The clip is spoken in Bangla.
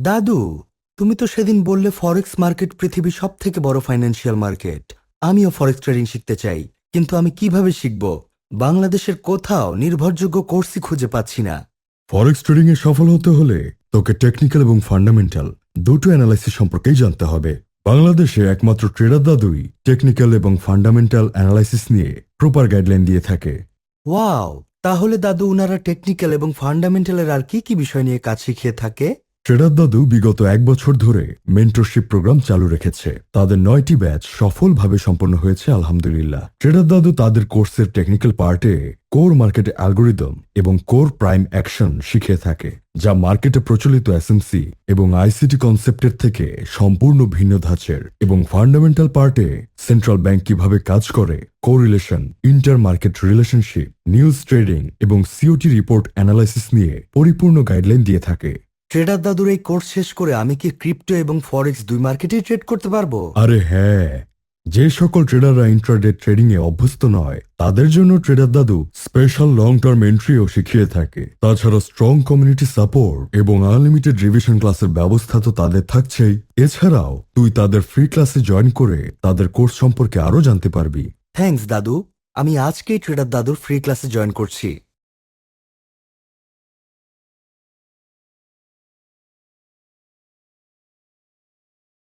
দাদু তুমি তো সেদিন বললে ফরেক্স মার্কেট পৃথিবীর সব থেকে বড় ফাইন্যান্সিয়াল মার্কেট আমিও ফরেক্স ট্রেডিং শিখতে চাই কিন্তু আমি কীভাবে শিখব? বাংলাদেশের কোথাও নির্ভরযোগ্য কোর্সই খুঁজে পাচ্ছি না। ফরেক্স ট্রেডিং এ সফল হতে হলে তোকে টেকনিক্যাল এবং ফান্ডামেন্টাল দুটো অ্যানালাইসিস সম্পর্কেই জানতে হবে। বাংলাদেশে একমাত্র ট্রেডার দাদুই টেকনিক্যাল এবং ফান্ডামেন্টাল অ্যানালাইসিস নিয়ে প্রপার গাইডলাইন দিয়ে থাকে। ওয়াও তাহলে দাদু উনারা টেকনিক্যাল এবং ফান্ডামেন্টালের আর কি কি বিষয় নিয়ে কাজ শিখিয়ে থাকে? ট্রেডার দাদু বিগত এক বছর ধরে মেন্টরশিপ প্রোগ্রাম চালু রেখেছে। তাদের নয়টি ব্যাচ সফলভাবে সম্পন্ন হয়েছে, আলহামদুলিল্লাহ। ট্রেডার দাদু তাদের কোর্সের টেকনিক্যাল পার্টে কোর মার্কেট অ্যালগোরিদম এবং কোর প্রাইম অ্যাকশন শিখিয়ে থাকে, যা মার্কেটে প্রচলিত এসএমসি এবং আইসিটি কনসেপ্টের থেকে সম্পূর্ণ ভিন্ন ধাঁচের এবং ফান্ডামেন্টাল পার্টে সেন্ট্রাল ব্যাংক কীভাবে কাজ করে correlation inter market relationship news trading এবং সিওটি রিপোর্ট অ্যানালাইসিস নিয়ে পরিপূর্ণ গাইডলাইন দিয়ে থাকে। ট্রেডার দাদুর এই কোর্স শেষ করে আমি কি ক্রিপ্টো এবং ফরেক্স দুই মার্কেটেই ট্রেড করতে পারব? আরে হ্যাঁ যে সকল ট্রেডাররা ইন্ট্রাডে ট্রেডিং এ অভ্যস্ত নয় তাদের জন্য ট্রেডার দাদু স্পেশাল লং টার্ম এন্ট্রিও শিখিয়ে থাকে। তাছাড়া স্ট্রং কমিউনিটি সাপোর্ট এবং আনলিমিটেড রিভিশন ক্লাসের ব্যবস্থা তো তাদের থাকছেই। এছাড়াও তুই তাদের ফ্রি ক্লাসে জয়েন করে তাদের কোর্স সম্পর্কে আরও জানতে পারবি। থ্যাঙ্কস দাদু। আমি আজকেই ট্রেডার দাদুর ফ্রি ক্লাসে জয়েন করছি।